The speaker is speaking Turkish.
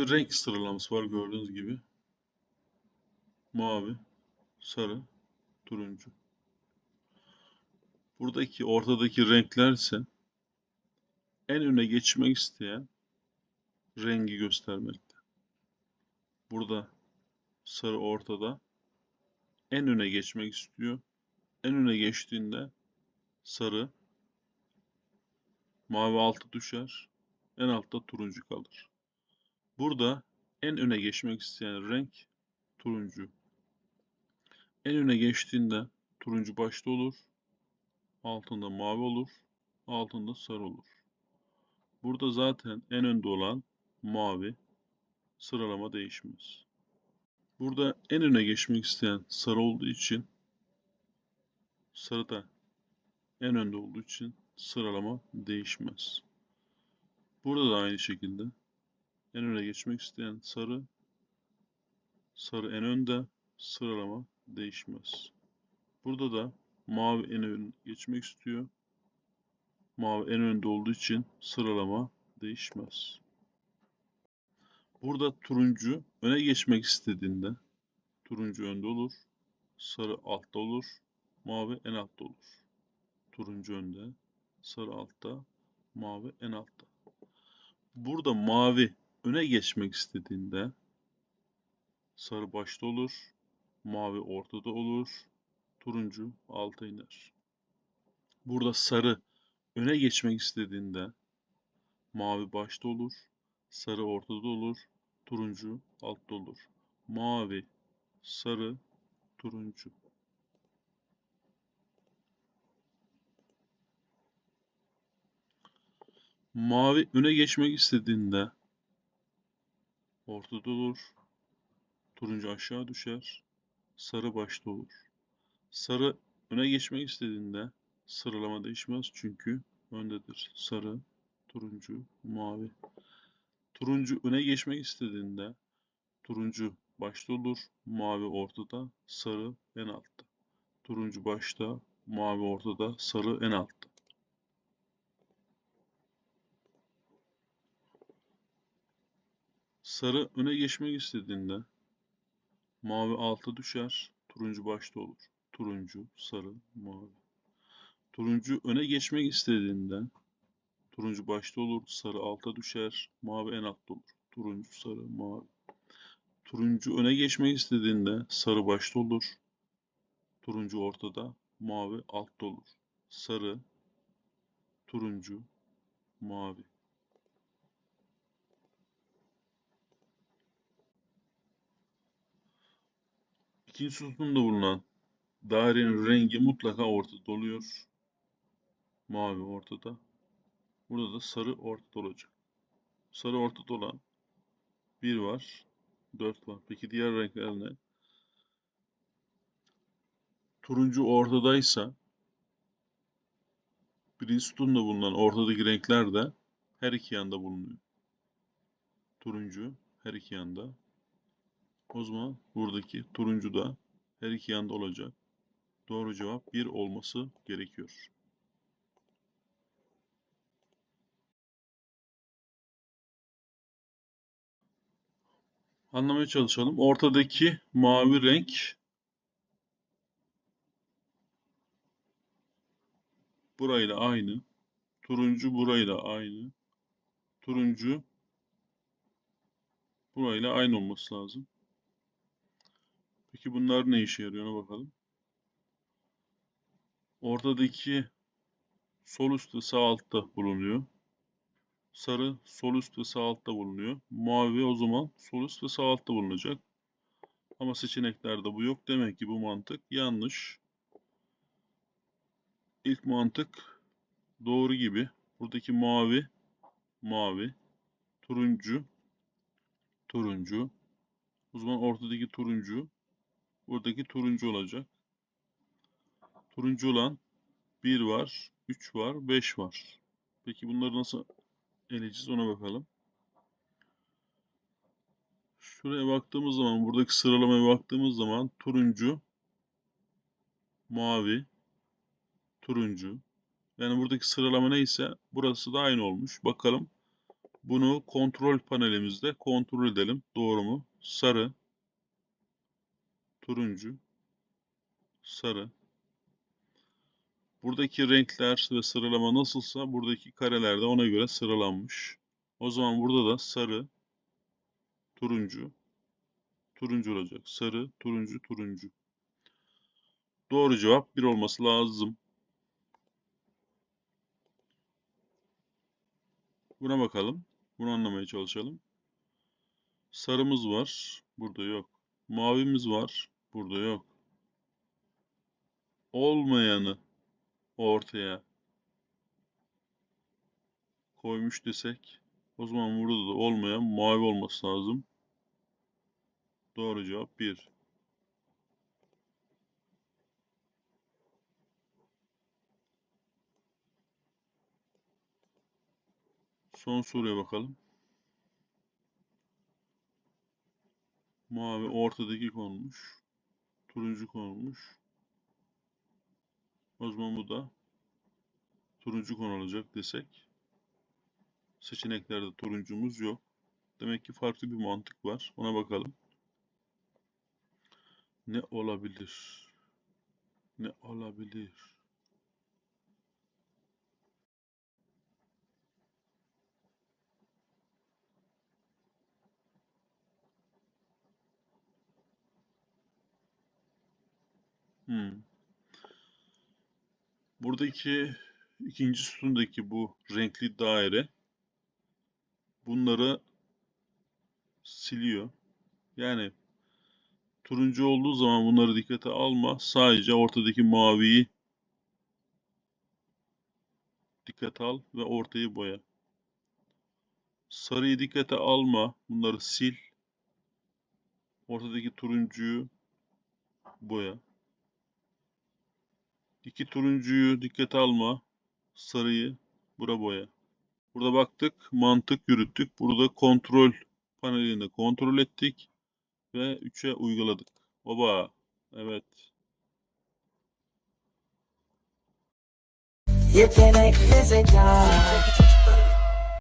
bir renk sıralaması var gördüğünüz gibi. Mavi, sarı, turuncu. Buradaki ortadaki renkler ise en öne geçmek isteyen rengi göstermekte. Burada sarı ortada en öne geçmek istiyor. En öne geçtiğinde sarı mavi altı düşer. En altta turuncu kalır. Burada en öne geçmek isteyen renk turuncu. En öne geçtiğinde turuncu başta olur. Altında mavi olur. Altında sarı olur. Burada zaten en önde olan mavi. Sıralama değişmez. Burada en öne geçmek isteyen sarı olduğu için sarı da en önde olduğu için sıralama değişmez. Burada da aynı şekilde en öne geçmek isteyen sarı sarı en önde sıralama değişmez. Burada da mavi en öne geçmek istiyor. Mavi en önde olduğu için sıralama değişmez. Burada turuncu öne geçmek istediğinde turuncu önde olur. Sarı altta olur. Mavi en altta olur. Turuncu önde. Sarı altta. Mavi en altta. Burada mavi öne geçmek istediğinde sarı başta olur. Mavi ortada olur. Turuncu alta iner. Burada sarı öne geçmek istediğinde mavi başta olur. Sarı ortada olur. Turuncu altta olur. Mavi, sarı, turuncu. Mavi öne geçmek istediğinde ortada olur. Turuncu aşağı düşer. Sarı başta olur. Sarı öne geçmek istediğinde sıralama değişmez çünkü öndedir. Sarı, turuncu, mavi. Turuncu öne geçmek istediğinde turuncu başta olur, mavi ortada, sarı en altta. Turuncu başta, mavi ortada, sarı en altta. Sarı öne geçmek istediğinde mavi alta düşer, turuncu başta olur. Turuncu, sarı, mavi. Turuncu öne geçmek istediğinde turuncu başta olur, sarı alta düşer, mavi en altta olur. Turuncu, sarı, mavi. Turuncu öne geçmek istediğinde sarı başta olur. Turuncu ortada, mavi altta olur. Sarı, turuncu, mavi. İkinci sütunda bulunan dairenin rengi mutlaka ortada oluyor. Mavi ortada. Burada da sarı ortada olacak. Sarı ortada olan 1 var. 4 var. Peki diğer renkler ne? Turuncu ortadaysa birinci sütunda bulunan ortadaki renkler de her iki yanda bulunuyor. Turuncu her iki yanda. O zaman buradaki turuncu da her iki yanda olacak. Doğru cevap 1 olması gerekiyor. Anlamaya çalışalım. Ortadaki mavi renk burayla aynı. Turuncu burayla aynı. Turuncu burayla aynı olması lazım. Peki bunlar ne işe yarıyor ona bakalım. Ortadaki sol üstte sağ altta bulunuyor. Sarı sol üst ve sağ altta bulunuyor. Mavi o zaman sol üst ve sağ altta bulunacak. Ama seçeneklerde bu yok. Demek ki bu mantık yanlış. İlk mantık doğru gibi. Buradaki mavi, mavi, turuncu, turuncu. O zaman ortadaki turuncu, buradaki turuncu olacak. Turuncu olan 1 var, 3 var, 5 var. Peki bunları nasıl eleyeceğiz ona bakalım. Şuraya baktığımız zaman buradaki sıralamaya baktığımız zaman turuncu, mavi, turuncu. Yani buradaki sıralama neyse burası da aynı olmuş. Bakalım Bunu kontrol panelimizde kontrol edelim. Doğru mu? Sarı, turuncu, sarı. Buradaki renkler ve sıralama nasılsa buradaki kareler de ona göre sıralanmış. O zaman burada da sarı, turuncu, turuncu olacak. Sarı, turuncu, turuncu. Doğru cevap 1 olması lazım. Buna bakalım. Bunu anlamaya çalışalım. Sarımız var. Burada yok. Mavimiz var. Burada yok. Olmayanı ortaya koymuş desek o zaman burada da olmayan mavi olması lazım. Doğru cevap 1. Son soruya bakalım. Mavi ortadaki konmuş. Turuncu konmuş. O zaman bu da turuncu konulacak desek. Seçeneklerde turuncumuz yok. Demek ki farklı bir mantık var. Ona bakalım. Ne olabilir? Ne olabilir? Hmm. Buradaki ikinci sütundaki bu renkli daire bunları siliyor. Yani turuncu olduğu zaman bunları dikkate alma. Sadece ortadaki maviyi dikkate al ve ortayı boya. Sarıyı dikkate alma. Bunları sil. Ortadaki turuncuyu boya. İki turuncuyu dikkate alma. Sarıyı bura boya. Burada baktık, mantık yürüttük. Burada kontrol panelinde kontrol ettik ve 3'e uyguladık. Baba, evet. Yetenekli zeka